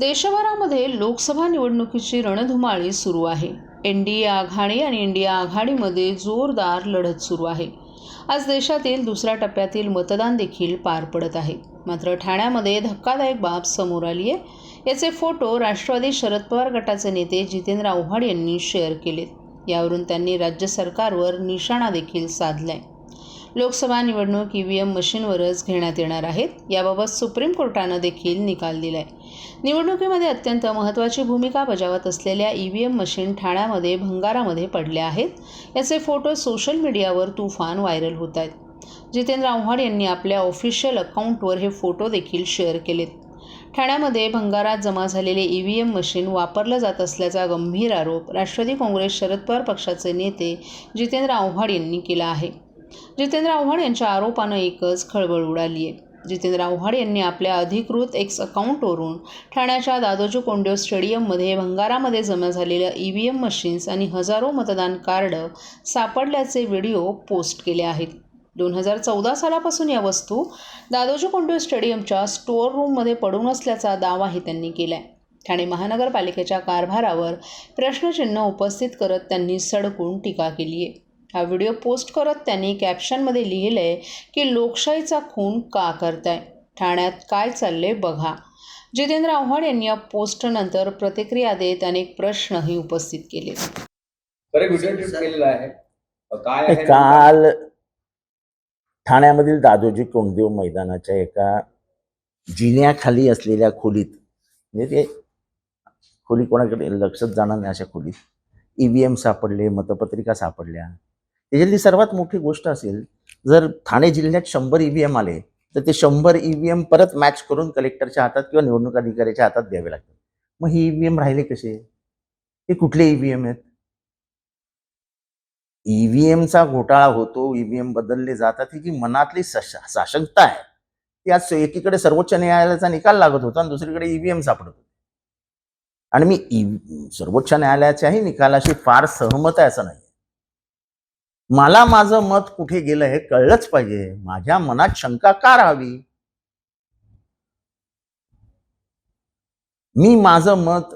देशभरामध्ये लोकसभा निवडणुकीची रणधुमाळी सुरू आहे. एन डी ए आघाडी आणि इंडिया आघाडीमध्ये जोरदार लढत सुरू आहे. आज देशातील दुसऱ्या टप्प्यातील मतदान देखील पार पडत आहे. मात्र ठाण्यामध्ये धक्कादायक बाब समोर आली आहे. याचे फोटो राष्ट्रवादी शरद पवार गटाचे नेते जितेंद्र आव्हाड यांनी शेअर केलेत. यावरून त्यांनी राज्य सरकारवर निशाणा देखील साधलाय. लोकसभा निवडणूक ई व्ही एम मशीनवरच घेण्यात येणार आहेत. याबाबत सुप्रीम कोर्टानं देखील निकाल दिलाय. निवडणुकीमध्ये अत्यंत महत्त्वाची भूमिका बजावत असलेल्या ई व्ही एम मशीन ठाण्यामध्ये भंगारामध्ये पडल्या आहेत. याचे फोटो सोशल मीडियावर तुफान व्हायरल होत आहेत. जितेंद्र आव्हाड यांनी आपल्या ऑफिशियल अकाउंटवर हे फोटो देखील शेअर केलेत. ठाण्यामध्ये भंगारात जमा झालेले ई व्ही एम मशीन वापरलं जात असल्याचा गंभीर आरोप राष्ट्रवादी काँग्रेस शरद पवार पक्षाचे नेते जितेंद्र आव्हाड यांनी केला आहे. जितेंद्र आव्हाड यांच्या आरोपानं एकच खळबळ उडाली आहे जितेंद्र आव्हाड यांनी आपल्या अधिकृत एक्स अकाउंटवरून ठाण्याच्या दादोजी कोंडेव स्टेडियममध्ये भंगारामध्ये जमा झालेल्या ई व्ही एम मशीन्स आणि हजारो मतदान कार्ड सापडल्याचे व्हिडिओ पोस्ट केले आहेत. दोन हजार चौदा सालापासून या वस्तू दादोजी कोंडेव स्टेडियमच्या स्टोअर रूममध्ये पडून असल्याचा दावाही त्यांनी केला आहे ठाणे महानगरपालिकेच्या कारभारावर प्रश्नचिन्ह उपस्थित करत त्यांनी सडकून टीका केली आहे हा व्हिडिओ पोस्ट करत त्यांनी कॅप्शनमध्ये लिहिलं आहे की लोकशाहीचा खून का करताय? ठाण्यात काय चाललंय बघा. जितेंद्र आव्हाड यांनी या पोस्टनंतर प्रतिक्रिया देत अनेक प्रश्नही उपस्थित केले. बरं व्हिडिओ ट्रिप केलेला आहे. काय आहे? काल ठाण्यामधील दादोजी कोंडदेव मैदानाच्या एका जिन्याखाली असलेल्या खोलीत म्हणजे ते खोली कोणाकडे? लक्षच जाणार नाही अशा खोलीत. ईव्हीएम सापडले मतपत्रिका सापडल्या. त्याच्यातली सर्वात मोठी गोष्ट असेल जर ठाणे जिल्ह्यात शंभर ईव्हीएम आले तर ते शंभर ईव्हीएम परत मॅच करून कलेक्टरच्या हातात किंवा निवडणूक अधिकाऱ्याच्या हातात द्यावे लागतात. मग ही ईव्हीएम राहिले कसे? हे कुठले ईव्हीएम आहेत? ईव्हीएमचा घोटाळा होतो ईव्हीएम बदलले जातात ही जी मनातली सश- साशंकता आहे ती आज एकीकडे सर्वोच्च न्यायालयाचा निकाल लागत होता आणि दुसरीकडे ईव्हीएम सापडत होते. आणि मी ई- सर्वोच्च न्यायालयाच्याही निकालाशी फार सहमत आहे असं नाही मला माझं मत कुठे गेलं हे कळलंच पाहिजे. माझ्या मनात शंका का राहावी? मी माझं मत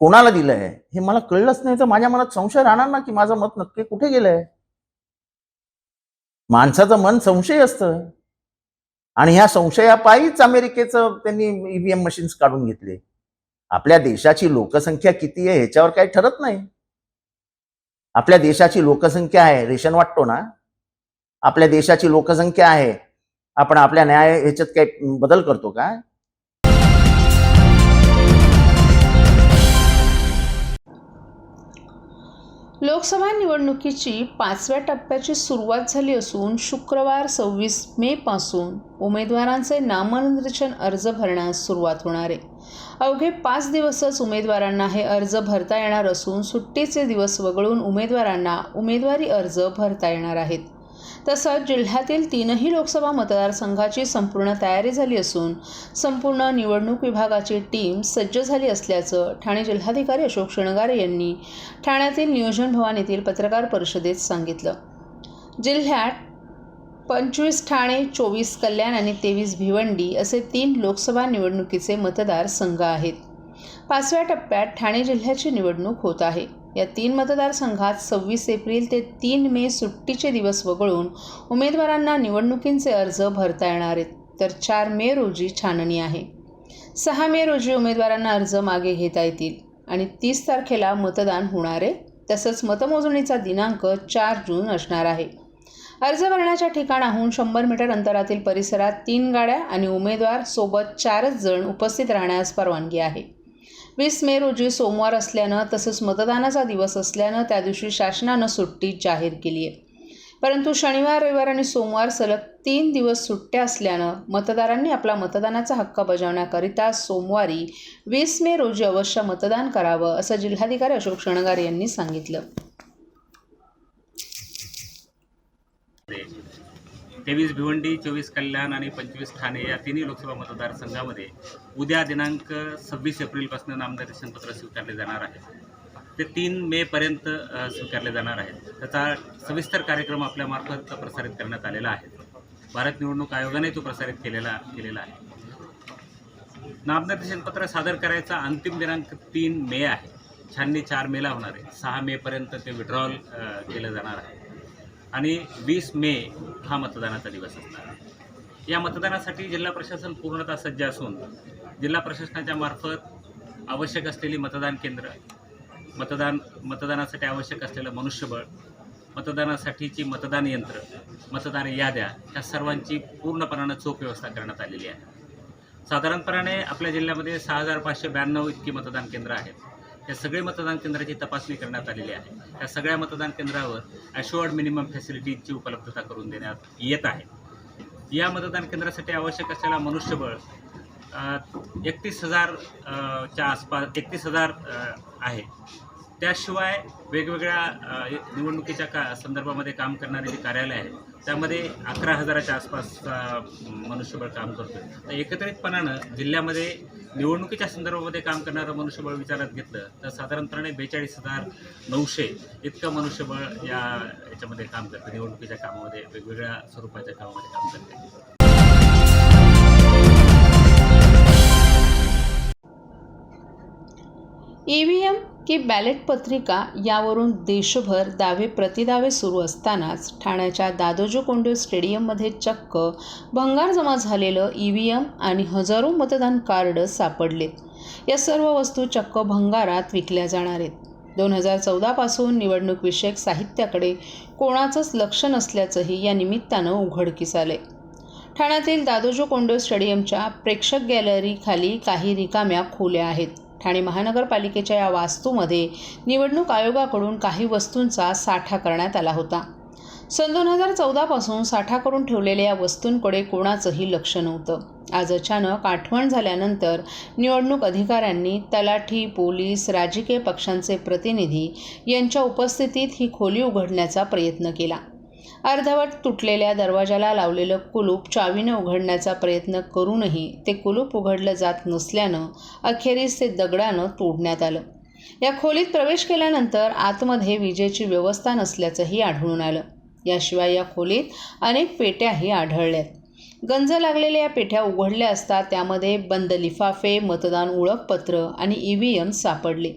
कोणाला दिलंय हे मला कळलंच नाही. तर माझ्या मनात संशय राहणार ना की माझं मत नक्की कुठे गेलंय? माणसाचं मन संशय असतं. आणि ह्या संशयापायीच अमेरिकेचं त्यांनी ईव्हीएम मशीन्स काढून घेतले. आपल्या देशाची लोकसंख्या किती आहे ह्याच्यावर काही ठरत नाही. आपल्या देशाची लोकसंख्या आहे रेशन वाटतो ना? आपल्या देशाची लोकसंख्या आहे आपण आपल्या न्याय ह्याच्यात काही बदल करतो का? लोकसभा निवडणुकीची पाचव्या टप्प्याची सुरुवात झाली असून शुक्रवार सव्वीस मे पासून उमेदवारांचे नामनिर्देशन अर्ज भरण्यास सुरुवात होणार आहे. अवघे पाच दिवसच उमेदवारांना हे अर्ज भरता येणार असून सुट्टीचे दिवस वगळून उमेदवारांना उमेदवारी अर्ज भरता येणार आहेत. तसंच जिल्ह्यातील तीनही लोकसभा मतदारसंघाची संपूर्ण तयारी झाली असून संपूर्ण निवडणूक विभागाची टीम सज्ज झाली असल्याचं ठाणे जिल्हाधिकारी अशोक शृंगारे यांनी ठाण्यातील नियोजन भवन येथील पत्रकार परिषदेत सांगितलं. जिल्ह्यात पंचवीस ठाणे चोवीस कल्याण आणि तेवीस भिवंडी असे तीन लोकसभा निवडणुकीचे मतदारसंघ आहेत. पाचव्या टप्प्यात ठाणे जिल्ह्याची निवडणूक होत आहे. या तीन मतदारसंघात सव्वीस एप्रिल ते तीन मे सुट्टीचे दिवस वगळून उमेदवारांना निवडणुकींचे अर्ज भरता येणार आहेत. तर चार मे रोजी छाननी आहे. सहा मे रोजी उमेदवारांना अर्ज मागे घेता येतील आणि तीस तारखेला मतदान होणार आहे. तसंच मतमोजणीचा दिनांक चार जून असणार आहे. अर्ज भरण्याच्या ठिकाणाहून शंभर मीटर अंतरातील परिसरात तीन गाड्या आणि उमेदवार सोबत चारच जण उपस्थित राहण्यास परवानगी आहे. वीस मे रोजी सोमवार असल्यानं तसंच मतदानाचा दिवस असल्यानं त्या दिवशी शासनानं सुट्टी जाहीर केली आहे. परंतु शनिवार रविवार आणि सोमवार सलग तीन दिवस सुट्ट्या असल्यानं मतदारांनी आपला मतदानाचा हक्क बजावण्याकरिता सोमवारी वीस मे रोजी अवश्य मतदान करावं असं जिल्हाधिकारी अशोक शणगार यांनी सांगितलं. तेवीस भिवंडी चोवीस कल्याण आणि पंचवीस ठाणे या तिन्ही लोकसभा मतदारसंघामध्ये उद्या दिनांक सव्वीस एप्रिलपासून नामदर्शनपत्र स्वीकारले जाणार आहे ते तीन मेपर्यंत स्वीकारले जाणार आहेत. त्याचा सविस्तर कार्यक्रम आपल्यामार्फत प्रसारित करण्यात आलेला आहे. भारत निवडणूक आयोगाने तो प्रसारित केलेला केलेला आहे. नामनिर्देशनपत्र सादर करायचा अंतिम दिनांक तीन मे आहे. छाननी चार मेला होणार आहे. सहा मेपर्यंत ते विड्रॉल केलं जाणार आहे. आणि वीस मे हा मतदानाचा दिवस असणार आहे. या मतदानासाठी जिल्हा प्रशासन पूर्णतः सज्ज असून जिल्हा प्रशासनाच्या मार्फत आवश्यक असलेली मतदान केंद्र मतदान मतदानासाठी आवश्यक असलेलं मनुष्यबळ मतदानासाठीची मतदान यंत्र मतदान याद्या ह्या सर्वांची पूर्णपणानं चोख व्यवस्था करण्यात आलेली आहे. साधारणपणाने आपल्या जिल्ह्यामध्ये सहा हजार पाचशे ब्याण्णव इतकी मतदान केंद्र आहेत. या सगळे मतदान केंद्राची तपासणी करण्यात आलेली आहे. या सगळ्या मतदान केंद्रावर ॲशुअर्ड मिनिमम फॅसिलिटीजची उपलब्धता करून देण्यात येत आहे. या मतदान केंद्रासाठी आवश्यक असलेला मनुष्यबळ एकतीस हजार च्या आसपास एकतीस हजार आहे. त्याशिवाय वेगवेगळ्या निवडणुकीच्या का संदर्भामध्ये काम करणारे जे कार्यालय आहे त्यामध्ये अकरा हजाराच्या आसपास मनुष्यबळ काम करतो तर एकत्रितपणानं जिल्ह्यामध्ये निवडणुकीच्या संदर्भामध्ये काम करणारं मनुष्यबळ विचारात घेतलं तर साधारणपणे बेचाळीस हजार नऊशे इतकं मनुष्यबळ या याच्यामध्ये काम करतं निवडणुकीच्या कामामध्ये वेगवेगळ्या स्वरूपाच्या कामामध्ये काम करते. ई व्ही एम की बॅलेट पत्रिका यावरून देशभर दावे प्रतिदावे सुरू असतानाच ठाण्याच्या दादोजी कोंडे स्टेडियममध्ये चक्क भंगार जमा झालेलं ई व्ही एम आणि हजारो मतदान कार्ड सापडलेत. या सर्व वस्तू चक्क भंगारात विकल्या जाणार आहेत. दोन हजार चौदापासून निवडणूक विषयक साहित्याकडे कोणाचंच लक्ष नसल्याचंही या निमित्तानं उघडकीस आले ठाण्यातील दादोजी कोंडे स्टेडियमच्या प्रेक्षक गॅलरीखाली काही रिकाम्या खोल्या आहेत. ठाणे महानगरपालिकेच्या या वास्तूमध्ये निवडणूक आयोगाकडून काही वस्तूंचा साठा करण्यात आला होता. सन दोन हजार चौदापासून साठा करून ठेवलेल्या या वस्तूंकडे कोणाचंही लक्ष नव्हतं. आज अचानक आठवण झाल्यानंतर निवडणूक अधिकाऱ्यांनी तलाठी पोलीस राजकीय पक्षांचे प्रतिनिधी यांच्या उपस्थितीत ही खोली उघडण्याचा प्रयत्न केला. अर्धवट तुटलेल्या दरवाजाला लावलेलं कुलूप चावीनं उघडण्याचा प्रयत्न करूनही ते कुलूप उघडलं जात नसल्यानं अखेरीस ते दगडानं तोडण्यात आलं. या खोलीत प्रवेश केल्यानंतर आतमध्ये विजेची व्यवस्था नसल्याचंही आढळून आलं. याशिवाय या खोलीत अनेक पेट्याही आढळल्यात. गंज लागलेल्या या पेट्या उघडल्या असता त्यामध्ये बंद लिफाफे मतदान ओळखपत्र आणि ई व्ही एम सापडले.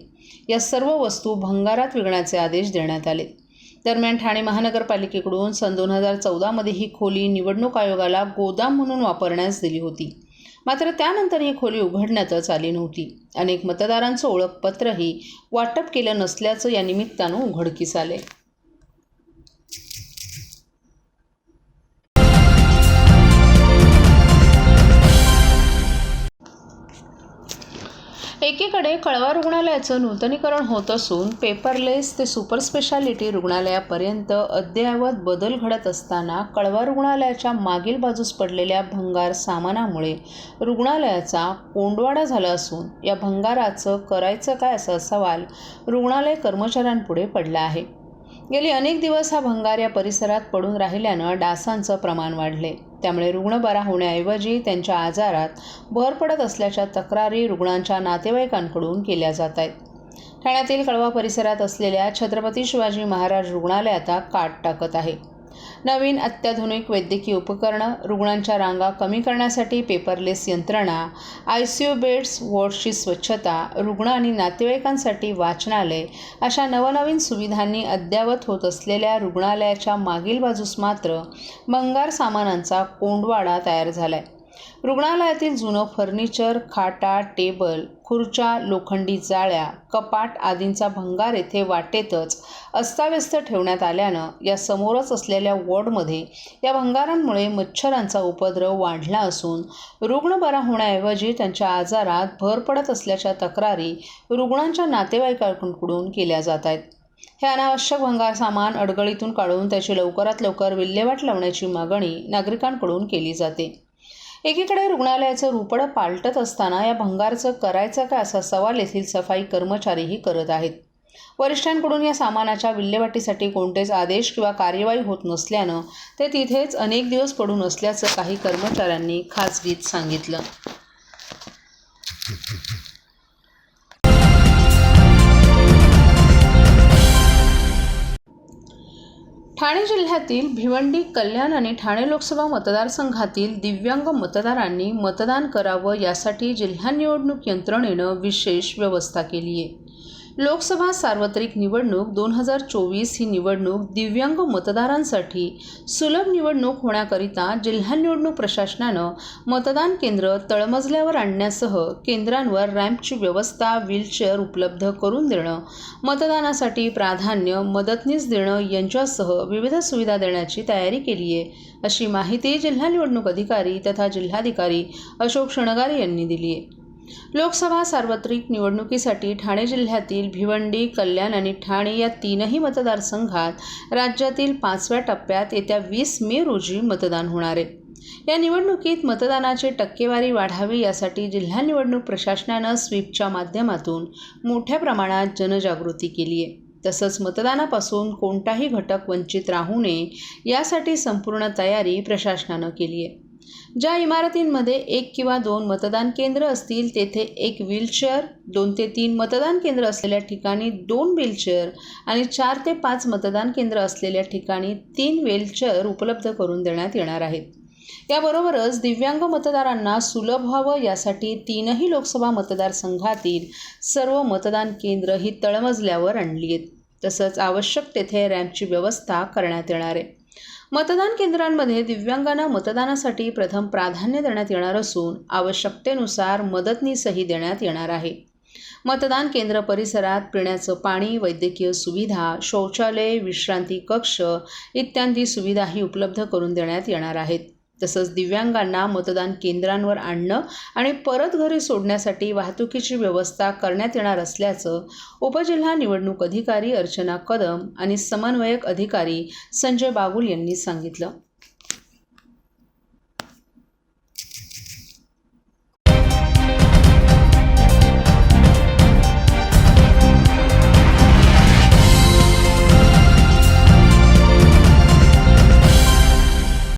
या सर्व वस्तू भंगारात विकण्याचे आदेश देण्यात आले. दरम्यान ठाणे महानगरपालिकेकडून सन दोन हजार चौदामध्ये ही खोली निवडणूक आयोगाला गोदाम म्हणून वापरण्यास दिली होती. मात्र त्यानंतर ही खोली उघडण्यातच आली नव्हती. अनेक मतदारांचं ओळखपत्रही वाटप केलं नसल्याचं या निमित्तानं उघडकीस आले एकीकडे कळवा रुग्णालयाचं नूतनीकरण होत असून पेपरलेस ते सुपर स्पेशालिटी रुग्णालयापर्यंत अद्ययावत बदल घडत असताना कळवा रुग्णालयाच्या मागील बाजूस पडलेल्या भंगार सामानामुळे रुग्णालयाचा कोंडवाडा झाला असून या भंगाराचं करायचं काय असा सवाल रुग्णालय कर्मचाऱ्यांपुढे पडला आहे. गेले अनेक दिवस हा भंगार या परिसरात पडून राहिल्यानं डासांचं प्रमाण वाढले. त्यामुळे रुग्ण बरा होण्याऐवजी त्यांच्या आजारात भर पडत असल्याच्या तक्रारी रुग्णांच्या नातेवाईकांकडून केल्या जात आहेत. ठाण्यातील कळवा परिसरात असलेल्या छत्रपती शिवाजी महाराज रुग्णालय आता काट टाकत आहे. नवीन अत्याधुनिक वैद्यकीय उपकरणं रुग्णांच्या रांगा कमी करण्यासाठी पेपरलेस यंत्रणा आय सी यू बेड्स वॉर्डची स्वच्छता रुग्ण आणि नातेवाईकांसाठी वाचनालय अशा नवनवीन सुविधांनी अद्ययावत होत असलेल्या रुग्णालयाच्या मागील बाजूस मात्र भंगार सामानांचा कोंडवाडा तयार झाला आहे रुग्णालयातील जुनं फर्निचर खाटा टेबल खुर्च्या लोखंडी जाळ्या कपाट आदींचा भंगार येथे वाटेतच अस्ताव्यस्त ठेवण्यात आल्यानं या समोरच असलेल्या वॉर्डमध्ये या भंगारांमुळे मच्छरांचा उपद्रव वाढला असून रुग्ण बरा होण्याऐवजी त्यांच्या आजारात भर पडत असल्याच्या तक्रारी रुग्णांच्या नातेवाईकांकडून केल्या जात आहेत. हे अनावश्यक भंगार सामान अडगळीतून काढून त्याची लवकरात लवकर विल्हेवाट लावण्याची मागणी नागरिकांकडून केली जाते. एकीकडे रुग्णालयाचं रुपडं पालटत असताना या भंगारचं करायचं का असा सवाल येथील सफाई कर्मचारीही करत आहेत. वरिष्ठांकडून या सामानाच्या विल्हेवाटीसाठी कोणतेच आदेश किंवा कार्यवाही होत नसल्यानं ते तिथेच अनेक दिवस पडून असल्याचं काही कर्मचाऱ्यांनी खाजगीत सांगितलं. ठाणे जिल्ह्यातील भिवंडी कल्याण आणि ठाणे लोकसभा मतदारसंघातील दिव्यांग मतदारांनी मतदान करावं यासाठी जिल्हा निवडणूक यंत्रणेनं विशेष व्यवस्था केली आहे लोकसभा सार्वत्रिक निवडणूक दोन हजार चोवीस ही निवडणूक दिव्यांग मतदारांसाठी सुलभ निवडणूक होण्याकरिता जिल्हा निवडणूक प्रशासनानं मतदान केंद्र तळमजल्यावर आणण्यासह केंद्रांवर रॅम्पची व्यवस्था व्हीलचेअर उपलब्ध करून देणं मतदानासाठी प्राधान्य मदतनीस देणं यांच्यासह विविध सुविधा देण्याची तयारी केली आहे. अशी माहिती जिल्हा निवडणूक अधिकारी तथा जिल्हाधिकारी अशोक शणगारे यांनी दिली आहे. लोकसभा सार्वत्रिक निवडणुकीसाठी ठाणे जिल्ह्यातील भिवंडी कल्याण आणि ठाणे या तीनही मतदारसंघात राज्यातील पाचव्या टप्प्यात येत्या वीस मे रोजी मतदान होणार आहे. या निवडणुकीत मतदानाची टक्केवारी वाढावी यासाठी जिल्हा निवडणूक प्रशासनानं स्वीपच्या माध्यमातून मोठ्या प्रमाणात जनजागृती केली आहे. तसंच मतदानापासून कोणताही घटक वंचित राहू नये यासाठी संपूर्ण तयारी प्रशासनानं केली आहे. ज्या इमारतींमध्ये एक किंवा दोन मतदान केंद्र असतील तेथे एक व्हीलचेअर दोन ते तीन मतदान केंद्र असलेल्या ठिकाणी दोन व्हीलचेअर आणि चार ते पाच मतदान केंद्र असलेल्या ठिकाणी तीन व्हीलचेअर उपलब्ध करून देण्यात येणार आहेत. याबरोबरच दिव्यांग मतदारांना सुलभ व्हावं यासाठी तीनही लोकसभा मतदारसंघातील सर्व मतदान केंद्र ही तळमजल्यावर आणली आहेत. तसंच आवश्यक तेथे रॅम्पची व्यवस्था करण्यात येणार आहे. मतदान केंद्रांमध्ये दिव्यांगांना मतदानासाठी प्रथम प्राधान्य देण्यात येणार असून आवश्यकतेनुसार मदतनीसही देण्यात येणार आहे. मतदान केंद्र परिसरात पिण्याचं पाणी वैद्यकीय सुविधा शौचालय विश्रांती कक्ष इत्यादी सुविधाही उपलब्ध करून देण्यात येणार आहेत. तसंच दिव्यांगांना मतदान केंद्रांवर आणणं आणि परत घरी सोडण्यासाठी वाहतुकीची व्यवस्था करण्यात येणार असल्याचं उपजिल्हा निवडणूक अधिकारी अर्चना कदम आणि समन्वयक अधिकारी संजय बागुल यांनी सांगितलं.